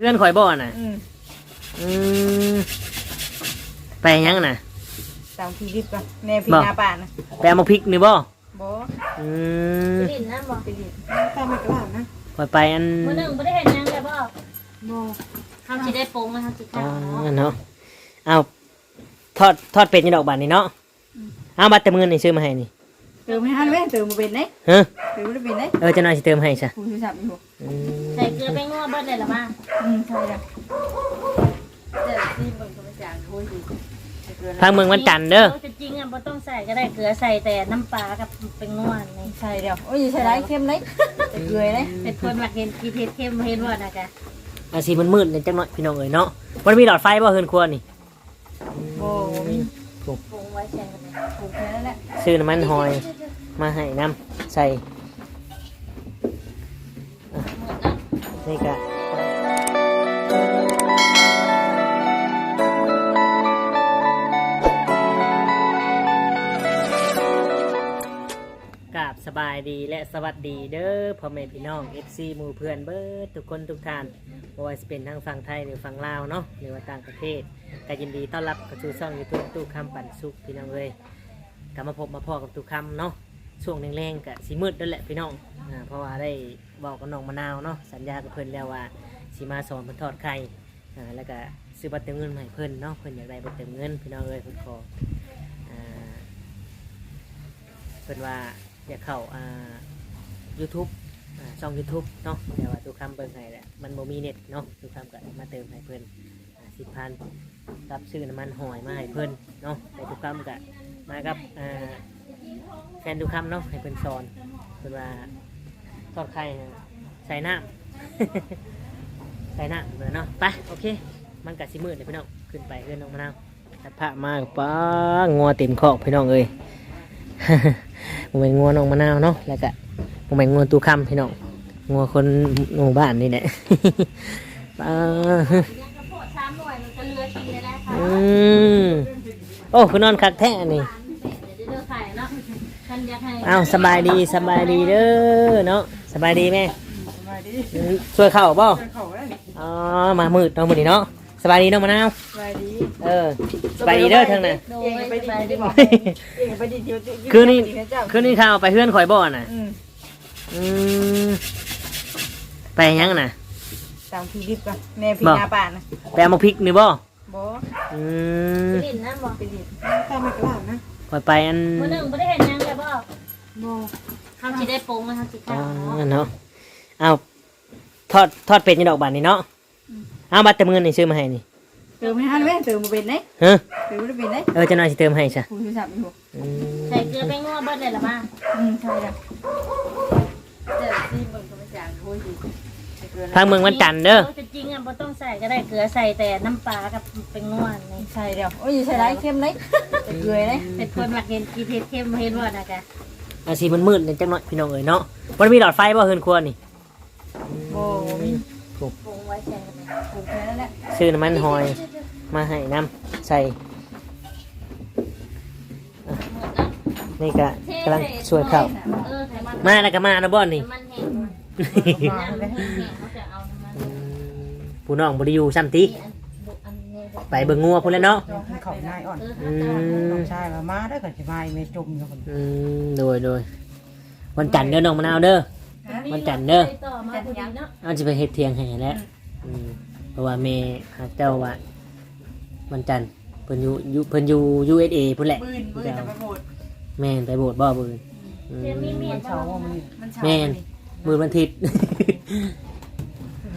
เพื่อนข่อยบ่น่ะ อืมอืมไปยังน่ะตามพีดิบก่อนแม่พี่บ่ นาป่านะไปเอามาพริกนี่บ่บ่อืมลิ้นนะบอกไปดิบตามไม่กล้านะข่อยไปอันมื้อหนึงบ่ได้เห็นหยังเลยบ่บ่เฮาสิได้ปรุงแล้วเฮาสิอ๋ข้าวเนาะอเนาะเอาทอดทอดเป็ดนี่ดอกบานนี่เนาะเอาบัตรเติมเงินนี่ซื้อมาให้นี่เติมให้ฮันเว้ยเติมมาเป็นไหนฮะเติมมาเป็นไหนเออจะหน่อยสิเติมให้ซะผู้ที่สับอยู่อืมใส่เกลือไปงัวเบิดเลยล่ะมาอืมใช่ละเดี๋ยวที่เบิ่งก็มาจางโอ้ยดีทางเมืองวันจันทร์เด้อจริงๆอะบ่ต้องใส่ก็ได้เกลือใส่แต่น้ำปลากับเป็นงัวนี่ใช่เดี๋ยวโอ้ยใช่ไรเข้มเลยจะเกลือเลยเป็นคนมักเห็นกินเผ็ดเค็มเห็นบ่นะกะอาสีมันมืดๆเนี่ยจังหน่อยพี่น้องเอ้ยเนาะมันมีหลอดไฟบ่เฮือนครัวนี่โอ้มีปรุงไว้แช่กันเลยปลูกแค่นั้นแหละซื้อน้ำมันหอย มาให้น้ำใส่นี่กะกราบสบายดีและสวัสดีเด้อพ่อแม่พี่น้อง FC หมู่เพื่อนเบิร์ดทุกคนทุกท่านบ่ว่าจะเป็นทั้งฝั่งไทยหรือฝั่งลาวเนาะหรือว่าต่างประเทศก็ยินดีต้อนรับเข้าสู่ช่องยูทูบตู้คำปั่นสุขพี่น้องเลยกลับมาพบมาพ่อกับตู้คำเนาะ ช่วงแรงๆกับสีมืดนั่นแหละพี่น้องอ่าเพราะว่าได้บอกกับน้องมะนาวเนาะสัญญากับเพิ่นแล้วว่าสีมาสอนเพิ่นทอดไข่อ่าแล้วก็ซื้อบัตรเติมเงินมาให้เพิ่นเนาะเพิ่นอยากได้บัตรเติมเงินพี่น้องเลยเพิ่นขออ่าเพิ่นว่าอยากเข้าอ่า YouTube อ่าช่อง YouTube เนาะแต่ว่าทุกคำเบิ่งให้แหละมันบ่มีเน็ตเนาะทุกคำก็มาเติมให้เพิ่นสิบพันรับซื้อน้ำมันหอยมาให้เพิ่นเนาะแต่ทุกคำก็มากับอ่า แฟนทุกคำเนาะให้เพิ่นสอนเพิ่นว่าทอดไข่น่ะใส่น้ำ ใส่น้ำเหมือนเนาะไปโอเค มันกัดสิมืดเลยพี่น้องขึ้นไปเพื่อนน้องมะนาวตัดผ้ามากป้างัวเต็มคอกพี่น้องเอ้ยผมเป็นงัวน้องมะนาวเนาะแล้วก็ผมเป็นงัวตูคำพี่น้องงัวคนหมู่บ้านนี่แหละปลายังกระโพด3หน่วยมันก็เหลือกินได้แล้วค่ะอืมโอ้คุณนอนคักแท้นี่ ให้อ้าวสบายดีสบายดีเด้อเนาะสบายดีไหมสบายดีอืมช่วยเข้าเปล่าเจอเขาแล้วนี่อ๋อมามืดน้องมืดนี่เนาะสบายดีน้องมะนาวสบายดีเออสบายดีเด้อทางน่ะ โดเองยไปไปดีดีดีบบออกกเองไปดีเดียวคืนนี้เจ้าคืนนี้ข้าวไปเพื่อนข่อยบ่อน่ะอืมอืมไปยังน่ะ ตามพีดิบก่อนแม่พี่บ่นาป่านะไปเอามาพริกนี่บ่บ่อืมลิ้นนะบอกไปดิบตามไม่กล้านะข่อยไปอันมื้อหนึงบ่ได้เห็นหยัง เลยบ่บ่เฮาสิได้ปรุงแล้วเฮาสิอ๋ข้าวเนาะอเนาะเอาทอดทอดเป็ดนี่ดอกบานนี่เนาะเอาบัตรเติมเงินนี่ซื้อมาให้นี่เติมให้ฮันเว้ยเติมมาเป็นไหนฮะเติมมาเป็นไหนเออจะหน่อยสิเติมให้ซะผู้ที่สับอยู่อืมใส่เกลือไปงัวเบิดเลยล่ะมาอืมใช่ละเดี๋ยวที่เบิ่งก็มาจางโอ้ยดีจะเกลือทางเมืองวันจันทร์เด้อจริงๆอะบ่ต้องใส่ก็ได้เกลือใส่แต่น้ำปลากับเป็นงัวนี่ใช่เดี๋ยวโอ้ยใช่ไรเข้มเลยจะเกลือเลยเป็นคนมักเห็นกินเผ็ดเค็มเห็นบ่นะกะ อาสีมันมืดๆเนี่ยจังหน่อยพี่น้องเอ้ยเนาะมันมีหลอดไฟบ่เฮือนครัวนี่โอ้มีปรุงไว้แช่กันเลยปลูกแค่นั้นแหละซื้อน้ำมันหอยมาให้น้ำใส่อะนี่ก็กำลังช่วยเข้าเออให้มันมาแล้วก็มานะบ่นี่มันแห้งน้ำมันแห้งเขาจะเอาน้ำมันอืมผู้น้องบ่ได้อยู่ซ้ำติอันนี้ ไปเบิ่งงัวพุ่นแหล้วเนาะจองให้เขาง่ายอ่อนเอออืน้มองชายมามาได้ก่อนจะมาอีเมจมอยู่คนอืมโดยโดยวันจันทร์เด้อน้องมะนาวเด้อ วันจันทร์เด้อ ต่อมาพอดีเนาะเอาจะไปเฮ็ดเทียงให้แล้วอืมเพราะว่าเมย์หาเจ้าว่าวันจันทร์เพิ่นอยู่อยู่เพิ่นอยู่ USA พุ่นแหละปืนปืนจะไปโหดแม่นไปโบสถ์บ่บืนอืม เดี๋ยวมีเมียมันเช้าเช้าว่ามันมันเช้าแม่น มือวันอาทิตย์ห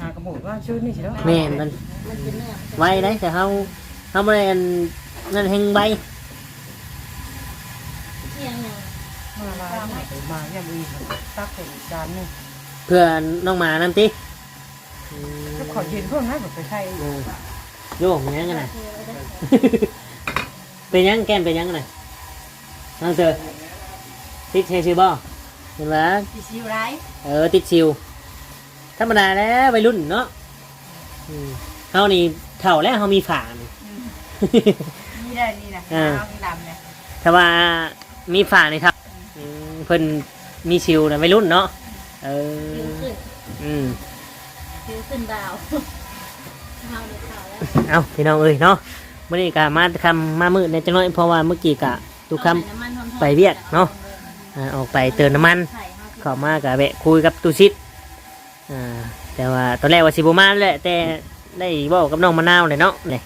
ากระโดดว่าชื่อนี่ใช่ไหมแม่นมันมันเป็นเนื้อไว้ได้แต่เฮาเฮาบ่ได้อันนั่นแฮงใบเที่ยงอย่างมาลายมาไปมาเนี่ยมีตักใส่จานนี่เพื่อน้องหมานํติอืมก็ขอยืนเพื่อนให้แบบไปใช้อืมโยมเป็นยังไงน่ะ เป็นยังแก้มเป็นยังไงน่ะน้องเจอติดเชชื่อบ่เห็นไหมปีซิวไรเออติดชิว ธรรมดาแล้ววัยรุ่นเนาะอืมเฮานี่เฒ่าแล้วเฮามีฝานี่ นี่ได้นี่นะอ่าขาวดำเนี่ยถ้าว่ามีฝานี่ครับอืมเพิ่นมีชิวนะวัยรุ่นเนาะเอผิวอขึ้นอืม ผิวขึ้นดาวเอาพี่น้องเอ้ยเนาะมื่อนี้ก็มาคำมามืดในจังน้อยเพราะว่าเมื่อกี้กะทุกคำไปเวียกเนาะอ่าออกไปเติมน้ำมันเข้ามากับแวะคุยกับตูซิด อ่าแต่ว่าตอนแรกว่าสิบมาแหละแต่ได้บอกกับน้องมะนาวเลยเนาะเลย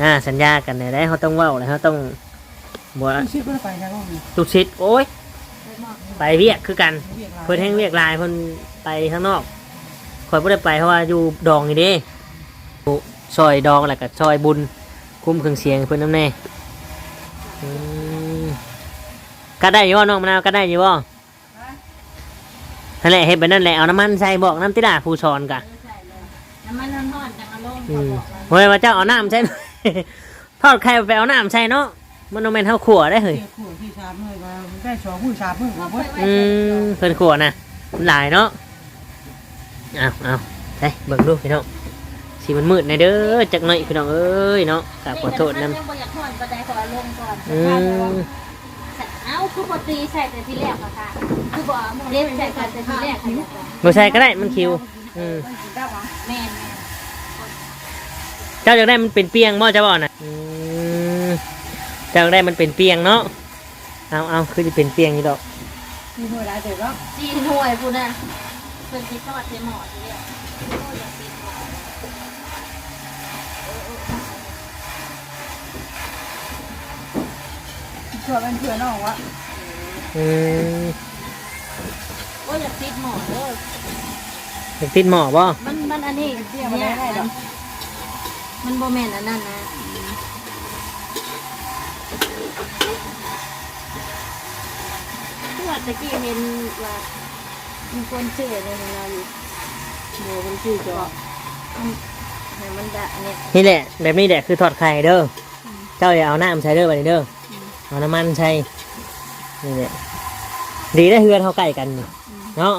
อ่าสัญญากันเลยได้เขาต้องเว่าเลยเขาต้องบวชิดเพื่อไปนะก็มีตูซิดโอ้ยไปเวียกคือกันเพิ่นแห้งเวียกหลายเพิ่นไปข้างนอกคอยไม่ได้ไปเพราะว่าอยู่ดองนี่เด้อยู่ซอยดองแหละกับซอยบุญคุ้มเครื่องเสียงเพิ่นน้ำแน่อืมก็ได้อยู่บ่น้องมะนาวก็ได้อยู่บ่ นั่นแหละเฮ็ดไปนั่นแหละเอาน้ำมันใส่บอกน้ำติดาผู้สอนกะน้ำมันร้อนๆจังอารมณ์อืเขามบอกว่าเฮ้ยว่าเจ้าเอาน้ำใส่ ทอดไข่ไปเอาน้ำใส่เนาะมันต้องเป็นเท่าขัวได้เฮ้ยเกี่ยวขวดที่ชามเลยว่าได้สองมือชามมือว่าเบิดอืมเพิ่นขัวนะมันหลายเนาะเอาเอาไปเบิ่งดูพี่น้องสีมันมืดในเด้อจักหน่อยพี่น้องเอ้ยเนาะกราบขอโทษนำยังบ่อยากทอดก็ได้ขออารมณ์ก่อนอืมเอ้า คือปกติใส่แต่ทีแรกอะค่ะคือบ่เด็ดใส่กันแต่ทีแรกค่ะบ่ใส่ก็ได้มันคิวอืมแม่นเจ้าอยากได้มันเป็นเปียงบ่เจ้าบ่น่ะอืมเจ้าอยากได้มันเป็นเปียงเนาะเอาเอาคือจะเป็นเปียงนี่ดอกมีหัวได้แต่ว่าจีนห่วยพูดนะเพิ่นสิทอดใส่หม้อทีแรกชอบเป็นเพื่อนน้องวะ อืมโอ้ยอยากติดหม้อเด้ออยากติดหมอบ่มันมันอันนี้เนี่ยมันโบแมนอันนั้นนะที่ว่าตะกี้เห็นว่ามีคนชื่ออะไรของเราอยู่โบมันชื่อจอมันให้มันดะเนี่ยนี่แหละ แบบนี้แหละคือทอดไข่เด้ออเจ้าอย่าเอาน้ำใส่เด้อไปเด้ออเอาน้ำมันใส่ นี่แหละดีได้เฮือนเขาใกล้กันนี่เนาะ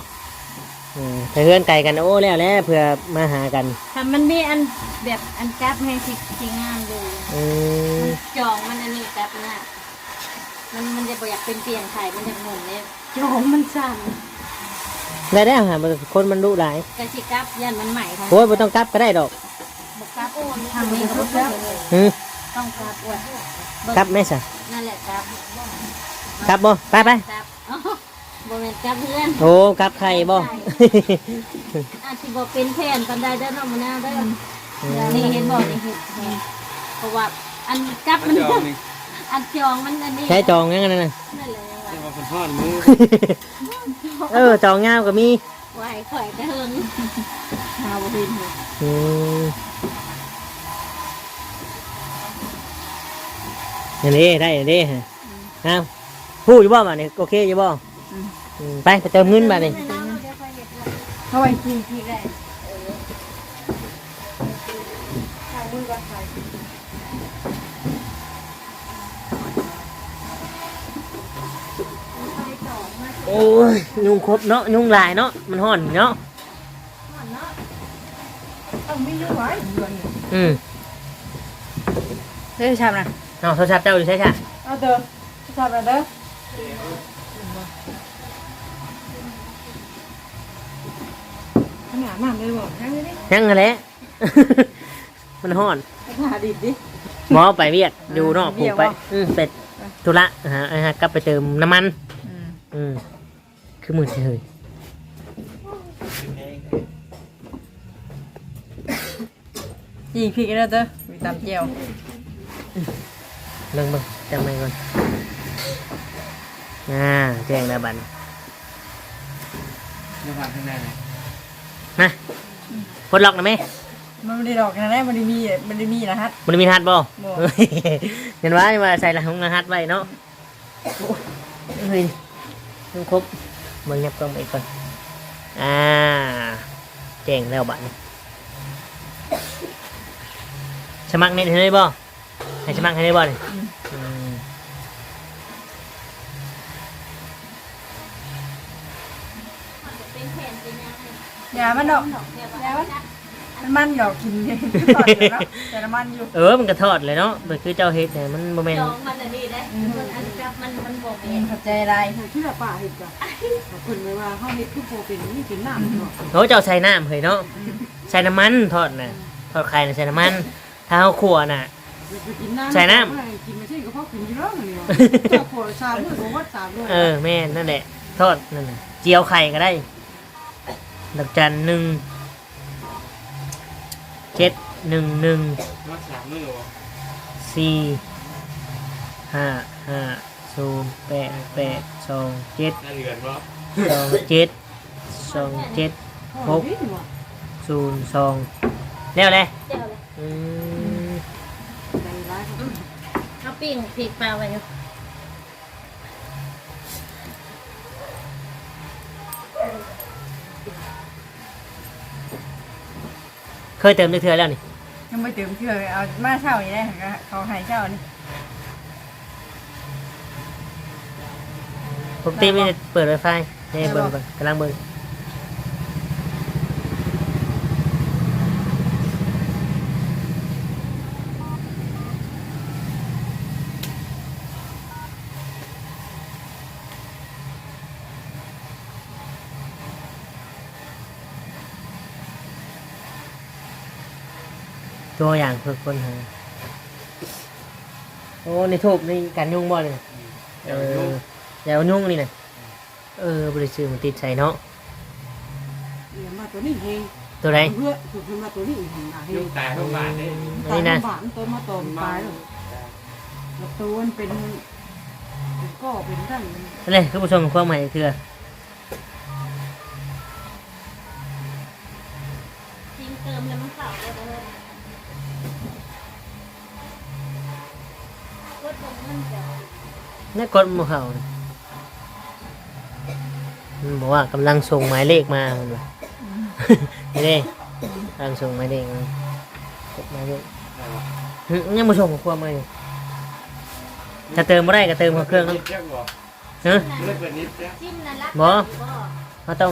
อืมถ้าเฮือนไกลกันโอ้แล้วแล้วเพื่อมาหากันถ้ามันมีอันแบบอันกับให้สิสิงามดูอืมจองมันอันนี้กับนะมันมันจะบ่อยากเป็นเปลี่ยนไข่มันจะหมุนเนี่ยจองมันสั่นได้ได้หาคนมันรู้หลายกระชิกับยันมันใหม่ค่ะโอ้ยไม่ต้องกลับก็ได้ดอกบกับโอนทางนี้เขาบอกเลยอืมต้องกับอ้วนกลับไหมสะนั่นแหละกับ กลับบ่ไปไปกับอ๋อบ่แม่นกับเพื่อนโอ้กลับไข่บ่ อาจสิบ่เป็นแผนปันใดเด้อน้องมะนาวเด้อนี่เห็นบ่นี่เห็นเห็นเพราะว่าอันกับมัน จองนี่อันจองมันอันนี้ใช้จองยังไงนั่นน่ะนั่นแหละยังว่าเรียกว่าเป็นทอดมือเออจองยาวก็มีไหวข่อยกระเฮิงหาบ่เห็นเลยอืมอย่างนี้ได้อย่างนี้ฮะเอาพู ดอยู่บ่มาเนี่ยโอเคอยู่บ่อืมไปไปเติมเงินมาเนี่ยเข้าไปกินที่ได้โอ้ยยุงครบเนาะยุงหลายเนาะมันห่อนเนาะต้องมีอยู่ไว้เดือนอืมเฮ้ยชามนะเอาโทรศัพท์เจ้าอยู่ใช่ใช่เอาเด้อชามนะเด้อ ขนาดน้ำเลยบอกนั่งเลยดิยังไงแหละมันห่อนหาดิบดิ หมอไปเวียดอยู่นอกเวีผูยกดไปวะอืมเป็ดธุระฮะฮะกลับไปเติมน้ำมัน อืมคือมือเฉยยิงพริกแล้วเด้อมีตำเจียวเรื่องเบิ่งจำไม่ก่อน อ่าแจ้งแล้วบันมาผ่านข้างในไหนมาพดล็อกนะแม่มันไม่ได้ดอกนะมันได้มีมันได้มีนะฮัทมันมีรหัสบ่บ่ เฮ้ยเห็นว่ามาใส่รหัสรหัสไว้เนาะเฮ้ยต้องครบเบิ่งยับกล้องไปก่อนอ่าแจ้งแล้วบัดนี้สมัครเน็ตให้ได้บ่ให้สมัครให้ได้บ่นี่ มันดอกดอกเดียวอย่าว่ามันมันมันหยอกกินเลยตอนเดียวแล้วแต่น้ำมันอยู่เออมันก็ทอดเลยเนาะมันคือเจ้าเฮ็ดเนี่ยมันบ่แม่นจองมันอันนี้ได้มันอันกับมันมันบ่แม่นขอบใจอะไรที่ละป่าเห็ดจ้ะคนไม่ว่าเขาเห็ดคือโปเป็นนี่เป็นน้ำเนาะโหเจ้าใส่น้ำเฮ้ยเนาะใส่น้ำมันทอดน่ะทอดไข่น่ะใส่น้ำมัน ถ้าเฮาขัวน่ะไปกินน้ำใส่น้กินไม่ใช่กระเพาะกินเยอะเลยเจ้าขวดสามด้วยผมว่าสามด้วยเออแม่นนั่นแหละทอดนั่นน่ะเจียวไข่ก็ได้ ดอกจันหนึ่งเจ็ดหนึ่งหนึ่งมาสามมือวะสี่ห้าห้าศูนย์แปดแปดสองเจ็ดน่าเดือดวะสองเจ็ดสองเจ็ดหกศูนย์สองแล้วเลยเจ้าเลยอืมใจร้ายเขาเอาปิ้งพริกปลาไว้อยู่ เคยเติมเทือๆแล้วนี่ยังไม่ถึงเชื่อเอามาเช่าอย่างนี้เขาให้เช่านี่ปกติไม่ได้เปิดไวไฟนี่เบิ่งเบิ่งกำลังเบิ่ง อย่างเพื่อคนหาโอ้ในทูบนี่การยุ่งบ่เลยเดี๋ยวยุ่งแล้วยุ่งนี่นะเออบริสุทธิ์มันติดใส่เนาะเดี๋ยวมาตัวนี้เองตัวไหนเพื่อถูกมาตัวนี้อีกหนาเฮยุ่งงตายทุกบาทเลยอันนี้นะบาทตัวมาตอมตายแล้วแล้วตัวมันเป็นก็เป็นได้นั่นเลยคุณผู้ชมความหมายคือปิ้งเติมแล้วมันเข้าเลย นมันจะนี่กดหมือเขาน่ะมันบอกว่ากำลังส่งหมายเลขมามันว่านี่เด้กำลังส่งหมายเลขมากดหมายเลขหึยังมาส่งของความหมายอยู่ถ้าเติมไม่ได้ก็เติมของเครื่องนั้นเจ้าบอกฮะเลิกแบบนี้เจ้าจิ้มนั่นละบ่ เขาต้อง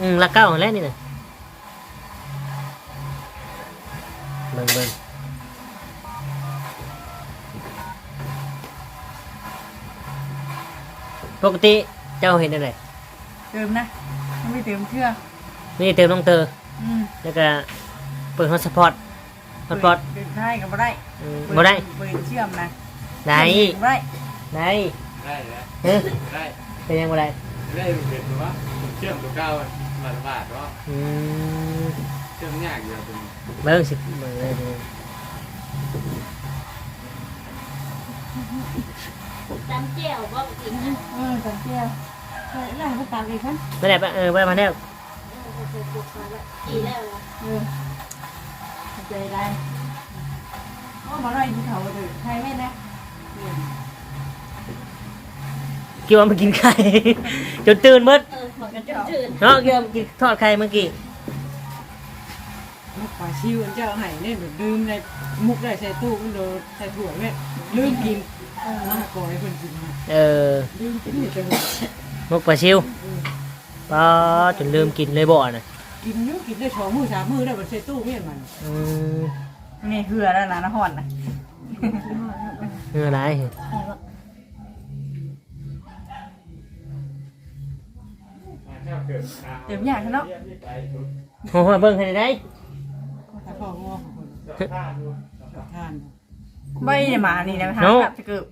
อืมละเก้าของแรกนี่นะเบิ่งเบิ่ง ปกติเจ้าเห็นอะไรเติมนะยังไม่เติมเชื่อนี่เติมต้องเตออืมแล้วก็เปิดฮอตสปอตฮอตสปอตเปิดได้ก็บ่ได้อืมบ่ได้เปิดเชื่อมนะได้บ่ได้ได้ได้แล้วเฮ้ยได้เป็นยังบ่ได้ได้เห็นว่าเชื่อมตัวเก้าบาทบาทวะอืมเชื่อมยากอยู่ตรงเบิ่งสิเบิ่งเลยดู จำเจียวบ่กินนะเออตัดเจียวใช่แล้วก็ตัดอีกครับไม่ได้ปะเออไม่ได้มาแล้วกินแล้วล่ะเออใจได้ก็มาไล่ที่เขาเลยใครไม่นะคิดว่ามากินไข่ จนตื่นหมดเออขอกันจืดเนาะคิดว่ามากินทอดไข่เมื่อกี้ปลาชิวอันเจ้าไห้เนี่ยแบบลืมในมุกได้ใส่ตู้มันโดนใส่ถั่วเนี่ยลืมกิน เออมกปลาชิวปลาจนลืมกินเลยบ่อน่ะกินยุ่กินได้สองมือสามมือได้แบบใส่ตู้เมียนมันอืมนี่เหือแล้วนะนครนนะเนื้ออะไรเติมยากเนาะโอ้โหเบิ่งให้ได้ถ้าพ่องอของคนทานไม่ได้มานี่นะทางกลับจะเกิด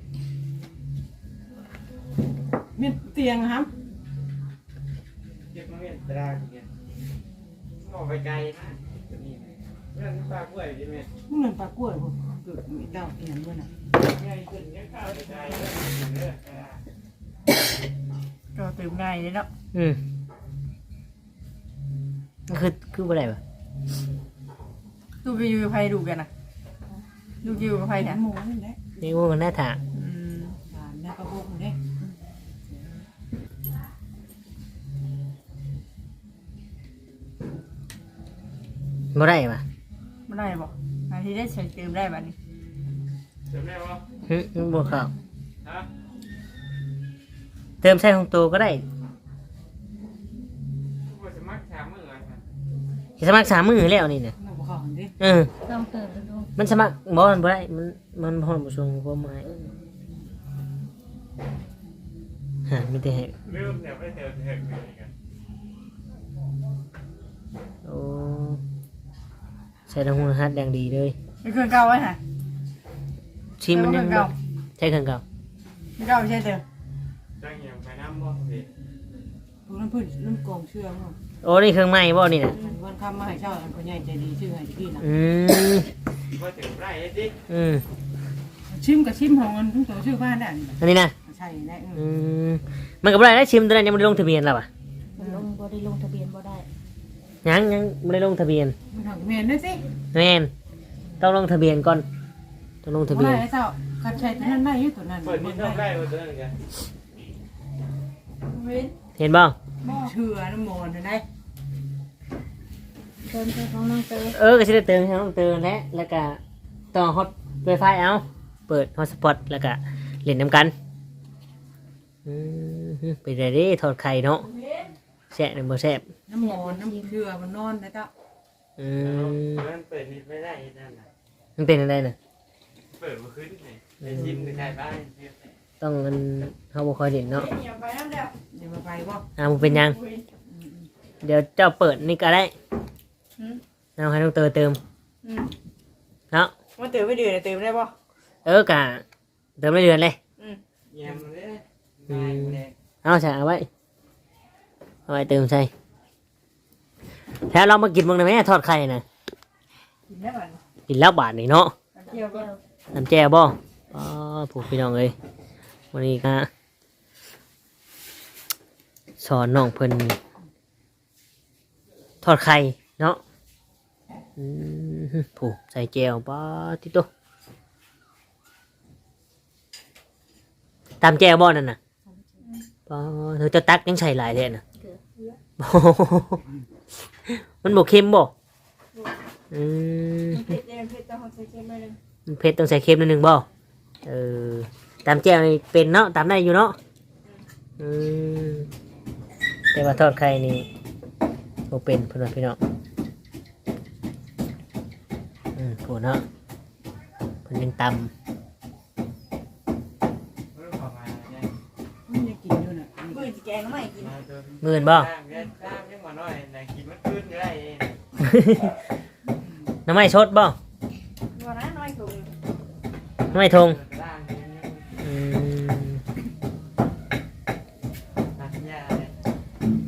มีเตียงครับ เก็บมาเห็นตราอย่างเงี้ยมองไปไกลนะนี่เรื่องปลากล้วยใช่ไหมมึงเงินปลากล้วยผมเกิดมีเต้าเตียงด้วยนะง่ายขึ้นง่ายข้าวใจก็เติมง่ายเลยเนาะอืมคือคืออะไรวะดูไปอยู่กับใครดูกันนะดูอยู่กับใครเนี่ยหมูนี่แหละนี่ว่ามันน่าถาม บ่ได้ปะไม่ได้บอกอันที่ได้ใช้เติมได้แบบนี้เดี๋ยวแม่วะหึบ่เข้าฮะเติมใส่ของตัวก็ได้ผู้สมัครสามมืออะสมัครสามมือแล้วนี่น่ะน้ำข้าวดิเออๆต้องเติมดูมันสมัครบ่มันบ่ได้ มันมันพร้อมบ่ส่งความหมายฮะมีแต่ให้ลืมเนี่ยไม่เจอเห็นกันโอ้ ใส่ทางหัวฮัดอย่างดีเลยเเป็นเครื่องเก่าไว้ฮะชิมมันยังเก่าใช่เครื่องเก่าเก่าไม่ใช่เดิมตั้งอย่างไปน้ำบ่เด็ดดูน้ำพื้นน้ำกองเชื่อมโอ้นี่เครื่องไหม้บ่นี่น่ะวันคำมาให้เช่าอันคนใหญ่ใจดีชื่อให้พี่นะอืมว่าถึงไรดิอืมชิมกับชิมของมันทุกตัวชื่อบ้านได้อันนี้นะใช่ได้อืมมันก็บ่ได้นะชิมตัวนั้นยังไม่ได้ลงทะเบียนแล้วอะมันลงบ่ได้ลงทะเบียนบ่ได้ ยังยังไม่ได้ลงทะเบียนมันทำเมนได้สิแม่นต้องลงทะเบียนก่อนต้องลงทะเบียนได้เจ้าคัดใช้ตัวนั้นได้ยุตัวนั้นเปิดนี่ต้องได้มาตัวนึงกันเห็นบ่เชื่อน้ำมนต์ได้เติมเติมของน้องเตยเออก็สิได้เติมให้น้องเติมและแล้วก็ต่อฮอตไวไฟเอาเปิดฮอตสปอตแล้วก็เล่นน้ำกันอืมไปได้เด้ทอดไข่เนาะ แซ่บหรือบ่แซ่บน้ำมนต์น้ำเชื่อมันนอนได้เจ้าอืมมันเปิดนี่ไม่ได้นั่นน่ะมันเป็นอะไรน่ะ เปิดมาขึ้นไงในชิมในใครบ้างต้องมันเฮาบ่ค่อยเล่นเนาะอย่าไปน้ำเดียวเดี๋ยวมาไปบ่อ่ามันเป็นยัง เดี๋ยวเจ้าเปิดนี่ก็ได้เอาให้น้องเติมเติมเนาะมันตื่นไม่ดื่นตื่นได้ป่ะเออกะเติมได้เดือนเลย แยมเลยง่ายเลยเอาใส่เอาไว้ เอาไว้เติมใส่แล้วเรามากินมึงได้ไหมทอดไข่นะกินได้ป่ะกินแล้วบาทนี่เนาะเที่ยวก็น้ำแจ่วบ่อ๋อผูกพี่น้องเลยวันนี้ก็สอนน้องเพิ่นทอดไข่เนาะอืมผูกใส่แจ่วป้าติโตตามแจ่วบ่นั่นน่ะป้าเธอจะตักยังใส่หลายเลยน่ะโอ้โห มันบกเค็มบ่อืมเผ็ดเองเผ็ดต้องใส่เค็มเลยเผ็ดต้องใส่เค็มนิดนึงบ่เออตามแจ่วนี่เป็นเนาะตามได้อยู่เนาะอืมแต่ว่าทอดไข่นี่บ่เป็นเพิ่นว่าพี่น้องอืมโหเนาะเพิ่นยังตมั งไม่กินำมื่นบ่ตามยังมาหน่อยนะกินมันขึ้นได้น้ำไม้ชดบ่วันนั้นน้อยถุงน้ำไม้ทงล่างอืมนักยาเลย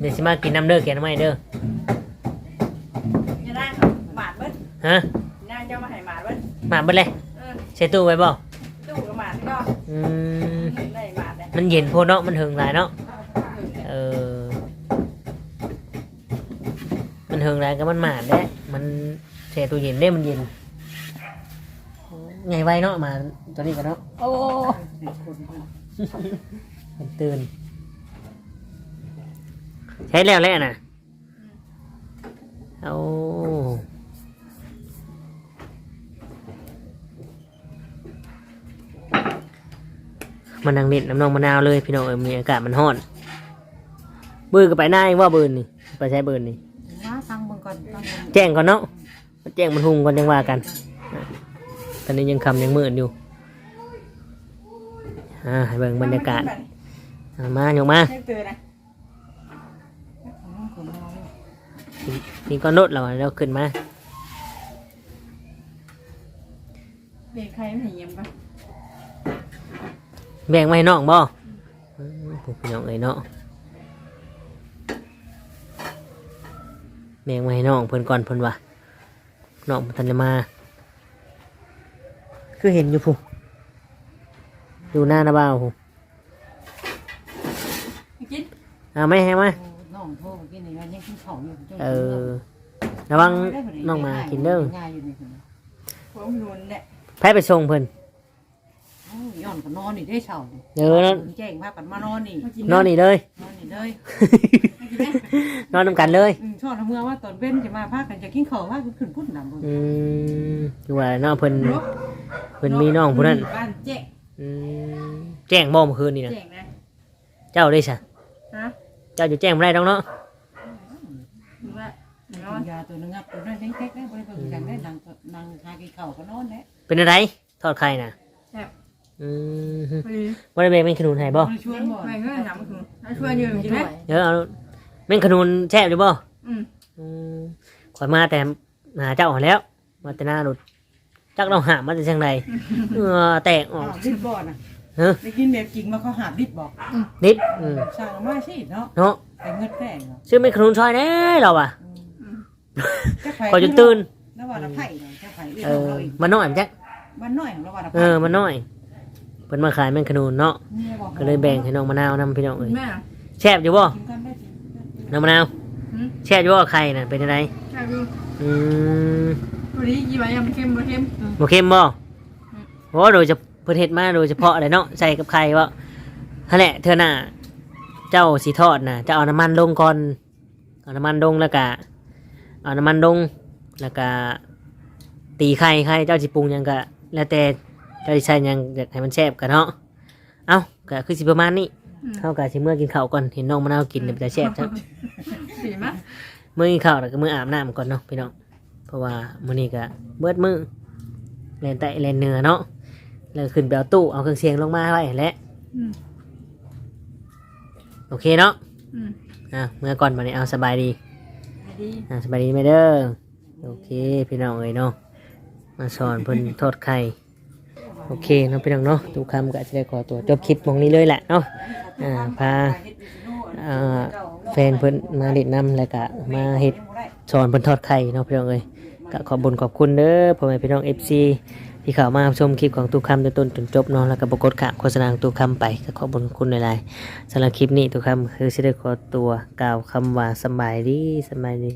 เดี๋ยวสิมากินน้ำเด้อแกงน้ำไม้เด้อจะได้หมาดเบิ้ลฮะน่าจะมาให้หมาดเบิ้ลมาเบิดเลยเออใส่ตู้ไว้บ่ตู้กับหมาดก็อืมได้หมาดเลยมันเย็นโพดเนาะมันหึงหลายเนาะ เออ มันหึงหลายก็มันหมาดแด้มันแช่ตู้เย็นได้มันเย็นไงไวเนาะมาตัวนี้กันเนาะโอ้เด็กคนเพิ่นมันตื่น ใช้แล้วแหละนะเอามันนังเล่นน้ำนองมะนาวเลยพี่น้องเอ้ยมีอากาศมันร้อน บืนก็ไปหน้าเองว่าบืนนี่ ไปใช้บืนนี่ แจ้งก่อนเนาะแจ้งมันหุงก่อนยังว่ากันตอนนี้ยังคำยังมืดอยู่อ่าให้เบิ่งบรรยากาศอ่ามาโยกมาให้ตื่นนะของน้องของเราเนี่ยนี่ก็นดเราเราขึ้นมาเบรกใครไม่เยี่ยมปะแบ่งไว้ให้น้องบ่อืมพวกพี่น้องเอ้ยเนาะ แบ่งไว้ให้น้องเพิ่นก่อนเพิ่นว่าน้องบ่ทันได้มา คือเห็นอยู่ผู้ดูหน้าหน้าบ้าวผู้กินเอาไม่ให้มาน้องโทรเมื่อกี้นี่ว่ายังกินข้าวอยู่จ้ยเออระวังน้องมากินเด้อง่ายอยู่นี่พุ่นผมนุนเนี่ยแพ้ไปส่งเพิ่นโอ้ ยย้อนก็นอนนี่ได้เช้านี่เออแจ้งพากันมานอนนี่มากินนอนนี่เลย นอนนี่เลยมากินไหมนอนนำกันเลยอืมชอบทำเมื่อว่าตอนเว้นจะมาพากันจะกินข้าวพากันขึ้นพุ่นนำพุ่นอืมดูว่าเนาะเพิ่นเพิ่นมีน้องผู้นั้นบ้านเจ๊อืมแจ้งบ่เมื่อคืนนี่นะเจ๊งนะเจ้าได้ซะฮะเจ้าจะแจ้งบ่ได้ดอกเนาะดูว่ากินยาตัวนึงครับตัวนั้นเล็กๆได้บ่ได้เบิ่งกันได้นางก็นางหากินข้าวก็นอนแหละเป็นอะไรทอดไข่น่ะแซ่บ อืมพอดีบ่ได้แบ่งเป็นขนุนให้บ่บ่ได้ชวนบ่ไม่เพื่อนถามคุณถ้าชวนอยู่กินไหมเดี๋ยวเอาแม่งขนุนแซ่บอยู่บ่อืมอืมข่อยมาแต่หาเจ้าหั้นแล้ว มาแต่หน้ารถจักเราหามาจากทางใดเออแตกออกอ้าวดิบบ่น่ะเฮ้ยได้กินแบบจริงมาเขาหาบดิบบอกนิดอืมสั่งมาสิเนาะเนาะไปเงิดแป้งเนาะซื้อไม่ขนุนซอยแน่เราอะจะไผพอจนตื่นแล้วว่าเราไผ่เนาะจะไผ่เอเอออมันน้อยมั้ยจ๊ะมันน้อยของเราว่าเราเออมันน้อย เพิ่นมาขายแมงขนุนเนาะก็เลยแบ่งให้น้องมะนาวนำพี่น้องเอ้ยแม่แซ่บอยู่บ่กินกันได้สิน้องมะนาวแซ่บอยู่บ่ไข่น่ะเป็นจังไดใช่ดูอืมวันนี้กี่ใบยังเค็มบ่เค็มบ่เค็มบ่โอ้โดยเฉพาะเพิ่นเฮ็ดมาโดยเฉพาะเลยเนาะใส่กับไข่บ่นั่นแหละเทื่อหน้าเจ้าสิทอดน่ะจะเอาน้ำมันลงก่อนเอาน้ำมันลงแล้วก็เอาน้ำมันลงแล้วก็ตีไข่ไข่เจ้าสิปรุงหยังก็แล้วแต่ เจ้าสิใส่หยังอยากให้มันแซ่บกันเนาะเอ้าก็คือสิประมาณนี้เฮาก็สิเมื่อกินข้าวก่อนเห็นน้องมะนาวกินเดี๋ยวมันจะแซ่บจังสีมะมื้อกินข้าวแล้วก็มื้ออาบน้ำก่อนเนาะพี่น้อง เพราะว่ามื้อนี้ก็เบิดมื้อแล่นแต่แล่นเนื้อเนาะแล้วขึ้นไปเอาตู้เอาเครื่องเสียงลงมาไว้แหละอืมโอเคเนาะอืมอะเมื่อก่อนมานี้เอาสบายดีดีอะสบายดีไหมเด้อโอเค พี่น้องเอ้ยเนาะมาสอนเพิ่นทอดไข่ โอเคเนาะพี่น้องเนาะทุกคำก็จะได้ขอตัวจบคลิปตรงนี้เลยแหละเนาะอ่าพาอ่าแฟนเพิ่นมาเล่นน้ำแล้วก็มาเฮ็ดสอนเพิ่นทอดไข่เนาะพี่น้องเอ้ยก็ขอบุญขอบคุณเด้อพ่อแม่พี่น้อง FC ที่เข้ามาชมคลิปของตู้คำจนต้นจนจบเนาะแล้วก็ปรากฏข่าวโฆษณาของตู้คำไปก็ขอบุญขอบคุณหลายๆสำหรับคลิปนี้ตู้คำคือสิได้ขอตัวกล่าวคำว่าสบายดีสบายดี